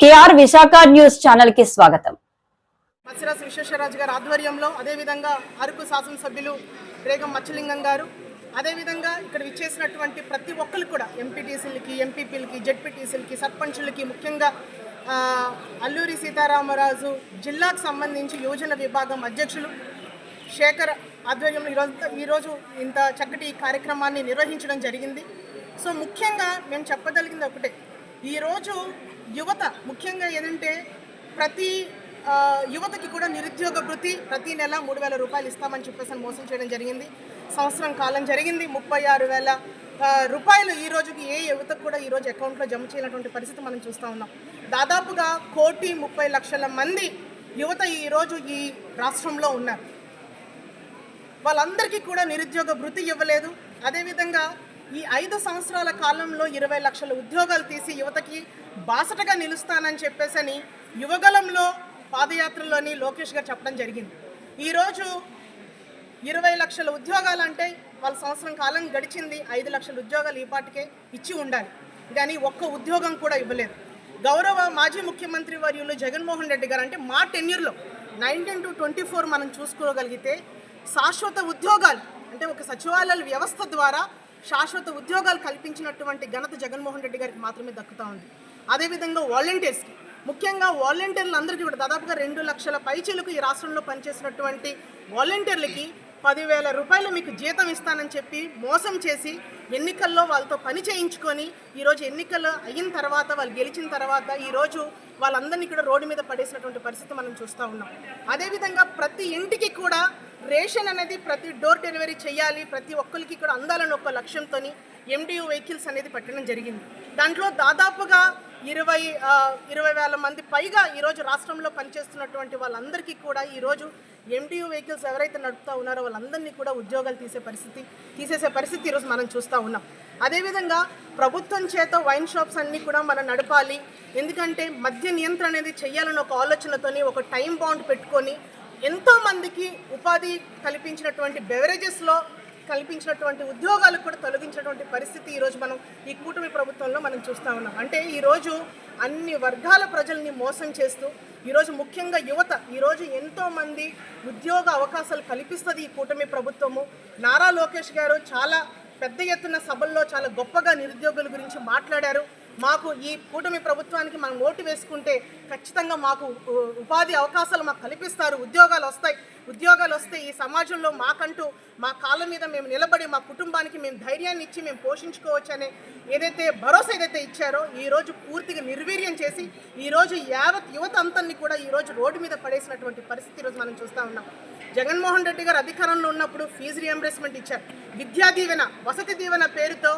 KR Visakha news ఛానల్కి స్వాగతం. మత్స్యరాజు విశ్వేశ్వరరాజు గారి ఆధ్వర్యంలో అదేవిధంగా అరకు శాసనసభ్యులు రేగం మచ్చలింగం గారు అదేవిధంగా ఇక్కడ విచ్చేసినటువంటి ప్రతి ఒక్కరు కూడా ఎంపీటీసీలకి ఎంపీపీలకి జెడ్పీటీసీలకి సర్పంచులకి ముఖ్యంగా అల్లూరి సీతారామరాజు జిల్లాకు సంబంధించి యువజన విభాగం అధ్యక్షులు శేఖర్ ఆధ్వర్యంలో ఈరోజు ఈరోజు ఇంత చక్కటి కార్యక్రమాన్ని నిర్వహించడం జరిగింది. సో ముఖ్యంగా మేము చెప్పగలిగింది ఒకటే ఈరోజు యువత ముఖ్యంగా ఏంటంటే ప్రతి యువతకి కూడా నిరుద్యోగ వృత్తి ప్రతి నెల మూడు వేల రూపాయలు ఇస్తామని చెప్పేసి మోసం చేయడం జరిగింది. సంవత్సరం కాలం జరిగింది. ముప్పై ఆరు వేల రూపాయలు ఈ రోజుకి ఏ యువతకు కూడా ఈరోజు అకౌంట్లో జమ చేయనటువంటి పరిస్థితి మనం చూస్తూ ఉన్నాం. దాదాపుగా కోటి ముప్పై లక్షల మంది యువత ఈరోజు ఈ రాష్ట్రంలో ఉన్నారు. వాళ్ళందరికీ కూడా నిరుద్యోగ వృత్తి ఇవ్వలేదు. అదేవిధంగా ఈ ఐదు సంవత్సరాల కాలంలో ఇరవై లక్షల ఉద్యోగాలు తీసి యువతకి బాసటగా నిలుస్తానని చెప్పేసి అని యువగలంలో పాదయాత్రలోని లోకేష్ గారు చెప్పడం జరిగింది. ఈరోజు ఇరవై లక్షల ఉద్యోగాలు అంటే వాళ్ళ సంవత్సరం కాలం గడిచింది ఐదు లక్షల ఉద్యోగాలు ఈ పాటికే ఇచ్చి ఉండాలి. కానీ ఒక్క ఉద్యోగం కూడా ఇవ్వలేదు. గౌరవ మాజీ ముఖ్యమంత్రి వర్యులు జగన్మోహన్ రెడ్డి గారు అంటే మా టెన్యూర్లో నైన్టీన్ టు ట్వంటీ ఫోర్ మనం చూసుకోగలిగితే శాశ్వత ఉద్యోగాలు అంటే ఒక సచివాలయాల వ్యవస్థ ద్వారా శాశ్వత ఉద్యోగాలు కల్పించినటువంటి ఘనత జగన్మోహన్ రెడ్డి గారికి మాత్రమే దక్కుతూ ఉంది. అదేవిధంగా వాలంటీర్స్కి ముఖ్యంగా వాలంటీర్లు అందరికీ కూడా దాదాపుగా రెండు లక్షల పైచీలకు ఈ రాష్ట్రంలో పనిచేసినటువంటి వాలంటీర్లకి పదివేల రూపాయలు మీకు జీతం ఇస్తానని చెప్పి మోసం చేసి ఎన్నికల్లో వాళ్ళతో పని చేయించుకొని ఈరోజు ఎన్నికలు అయిన తర్వాత వాళ్ళు గెలిచిన తర్వాత ఈరోజు వాళ్ళందరినీ కూడా రోడ్డు మీద పడేసినటువంటి పరిస్థితి మనం చూస్తూ ఉన్నాం. అదేవిధంగా ప్రతి ఇంటికి కూడా రేషన్ అనేది ప్రతి డోర్ డెలివరీ చేయాలి ప్రతి ఒక్కరికి కూడా అందాలని ఒక లక్ష్యంతో ఎండియూ వెహికల్స్ అనేది పెట్టడం జరిగింది. దాంట్లో దాదాపుగా ఇరవై ఇరవై వేల మంది పైగా ఈరోజు రాష్ట్రంలో పనిచేస్తున్నటువంటి వాళ్ళందరికీ కూడా ఈరోజు ఎండియూ వెహికల్స్ ఎవరైతే నడుపుతూ ఉన్నారో వాళ్ళందరినీ కూడా ఉద్యోగాలు తీసే పరిస్థితి తీసేసే పరిస్థితి ఈరోజు మనం చూస్తూ ఉన్నాం. అదేవిధంగా ప్రభుత్వం చేత వైన్ షాప్స్ అన్నీ కూడా మనం నడపాలి. ఎందుకంటే మద్య నియంత్రణ అనేది చేయాలని ఒక ఆలోచనతోని ఒక టైం బాండ్ పెట్టుకొని ఎంతో మందికి ఉపాధి కల్పించినటువంటి బెవరేజెస్లో కల్పించినటువంటి ఉద్యోగాలు కూడా తొలగించినటువంటి పరిస్థితి ఈరోజు మనం ఈ కూటమి ప్రభుత్వంలో మనం చూస్తూ ఉన్నాం. అంటే ఈరోజు అన్ని వర్గాల ప్రజల్ని మోసం చేస్తూ ఈరోజు ముఖ్యంగా యువత ఈరోజు ఎంతోమంది ఉద్యోగ అవకాశాలు కల్పిస్తుంది ఈ కూటమి ప్రభుత్వము. నారా లోకేష్ గారు చాలా పెద్ద ఎత్తున సభల్లో చాలా గొప్పగా నిరుద్యోగుల గురించి మాట్లాడారు. మాకు ఈ కూటమి ప్రభుత్వానికి మనం ఓటు వేసుకుంటే ఖచ్చితంగా మాకు ఉపాధి అవకాశాలు మాకు కల్పిస్తారు ఉద్యోగాలు వస్తాయి. ఉద్యోగాలు వస్తే ఈ సమాజంలో మాకంటూ మా కాళ్ళ మీద మేము నిలబడి మా కుటుంబానికి మేము ధైర్యాన్ని ఇచ్చి మేము పోషించుకోవచ్చని ఏదైతే భరోసా ఏదైతే ఇచ్చారో ఈ రోజు పూర్తిగా నిర్వీర్యం చేసి ఈరోజు యావత్ యువత అంతన్ని కూడా ఈ రోజు రోడ్డు మీద పడేసినటువంటి పరిస్థితి ఈరోజు మనం చూస్తూ ఉన్నాం. జగన్మోహన్ రెడ్డి గారు అధికారంలో ఉన్నప్పుడు ఫీజు రియంబర్స్మెంట్ ఇచ్చారు. విద్యా దీవెన వసతి దీవెన పేరుతో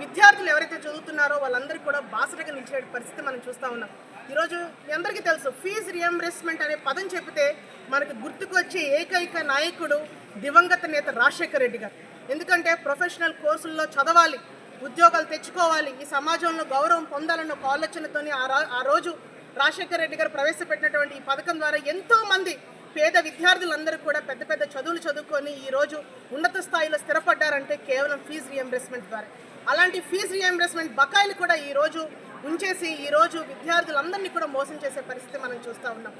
విద్యార్థులు ఎవరైతే చదువుతున్నారో వాళ్ళందరికీ కూడా బాసటగా నిలిచే పరిస్థితి మనం చూస్తూ ఉన్నాం. ఈరోజు మీ అందరికీ తెలుసు ఫీజు రియంబర్స్మెంట్ అనే పదం చెబితే మనకు గుర్తుకు వచ్చే ఏకైక నాయకుడు దివంగత నేత రాజశేఖర రెడ్డి గారు. ఎందుకంటే ప్రొఫెషనల్ కోర్సుల్లో చదవాలి ఉద్యోగాలు తెచ్చుకోవాలి ఈ సమాజంలో గౌరవం పొందాలన్న ఒక ఆలోచనతోని ఆ రా- ఆ రోజు రాజశేఖర రెడ్డి గారు ప్రవేశపెట్టినటువంటి ఈ పథకం ద్వారా ఎంతోమంది పేద విద్యార్థులందరూ కూడా పెద్ద పెద్ద చదువులు చదువుకొని ఈరోజు ఉన్నత స్థాయిలో స్థిరపడ్డారంటే కేవలం ఫీజు రియంబర్స్మెంట్ ద్వారా. అలాంటి ఫీజు రియంబర్స్మెంట్ బకాయిలు కూడా ఈ రోజు ఉంచేసి ఈ రోజు విద్యార్థులందరినీ కూడా మోసం చేసే పరిస్థితి మనం చూస్తూ ఉన్నాం.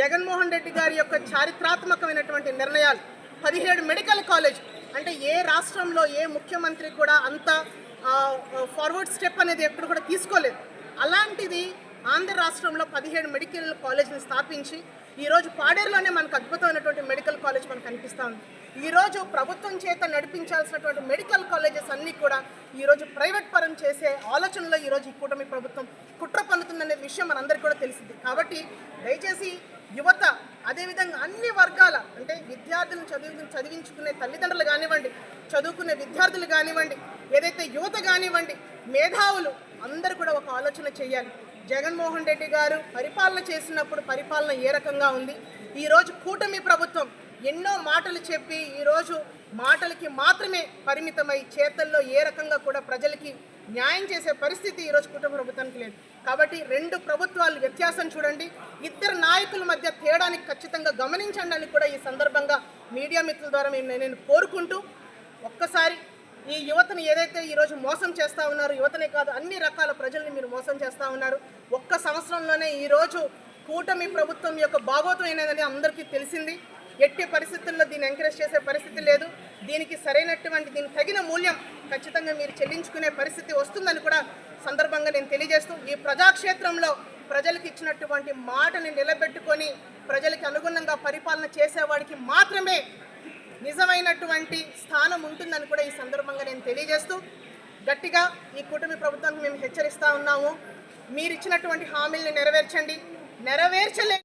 జగన్మోహన్ రెడ్డి గారి యొక్క చారిత్రాత్మకమైనటువంటి నిర్ణయాలు పదిహేడు మెడికల్ కాలేజ్ అంటే ఏ రాష్ట్రంలో ఏ ముఖ్యమంత్రి కూడా అంత ఫార్వర్డ్ స్టెప్ అనేది ఎప్పుడు కూడా తీసుకోలేదు. అలాంటిది ఆంధ్ర రాష్ట్రంలో పదిహేడు మెడికల్ కాలేజ్ని స్థాపించి ఈరోజు పాడేరులోనే మనకు అద్భుతమైనటువంటి మెడికల్ కాలేజ్ మనకు కనిపిస్తూ ఉంది. ఈరోజు ప్రభుత్వం చేత నడిపించాల్సినటువంటి మెడికల్ కాలేజెస్ అన్నీ కూడా ఈరోజు ప్రైవేట్ పరం చేసే ఆలోచనలో ఈరోజు ఈ కూటమి ప్రభుత్వం కుట్ర పన్నుతుందనే విషయం మనందరికీ కూడా తెలిసింది. కాబట్టి దయచేసి యువత అదేవిధంగా అన్ని వర్గాల అంటే విద్యార్థులను చదివి చదివించుకునే తల్లిదండ్రులు కానివ్వండి చదువుకునే విద్యార్థులు కానివ్వండి ఏదైతే యువత కానివ్వండి మేధావులు అందరూ కూడా ఒక ఆలోచన చేయాలి. జగన్మోహన్ రెడ్డి గారు పరిపాలన చేసినప్పుడు పరిపాలన ఏ రకంగా ఉంది? ఈరోజు కూటమి ప్రభుత్వం ఎన్నో మాటలు చెప్పి ఈరోజు మాటలకి మాత్రమే పరిమితమై చేతల్లో ఏ రకంగా కూడా ప్రజలకి న్యాయం చేసే పరిస్థితి ఈరోజు కుటుంబ ప్రభుత్వానికి లేదు. కాబట్టి రెండు ప్రభుత్వాలు వ్యత్యాసం చూడండి. ఇద్దరు నాయకుల మధ్య తేడానికి ఖచ్చితంగా గమనించండి అని కూడా ఈ సందర్భంగా మీడియా మిత్రుల ద్వారా మేము నేను కోరుకుంటూ ఒక్కసారి ఈ యువతను ఏదైతే ఈరోజు మోసం చేస్తూ ఉన్నారు యువతనే కాదు అన్ని రకాల ప్రజల్ని మీరు మోసం చేస్తూ ఉన్నారు. ఒక్క సంవత్సరంలోనే ఈరోజు కూటమి ప్రభుత్వం యొక్క భాగోతం అయినదని అందరికీ తెలిసింది. ఎట్టి పరిస్థితుల్లో దీన్ని ఎంకరేజ్ చేసే పరిస్థితి లేదు. దీనికి సరైనటువంటి దీనికి తగిన మూల్యం ఖచ్చితంగా మీరు చెల్లించుకునే పరిస్థితి వస్తుందని కూడా సందర్భంగా నేను తెలియజేస్తూ ఈ ప్రజాక్షేత్రంలో ప్రజలకు ఇచ్చినటువంటి మాటని నిలబెట్టుకొని ప్రజలకు అనుగుణంగా పరిపాలన చేసేవాడికి మాత్రమే నిజమైనటువంటి స్థానం ఉంటుందని కూడా ఈ సందర్భంగా నేను తెలియజేస్తూ గట్టిగా ఈ కూటమి ప్రభుత్వానికి మేము హెచ్చరిస్తా ఉన్నాము. మీరు ఇచ్చినటువంటి హామీల్ని నెరవేర్చండి. నెరవేర్చలే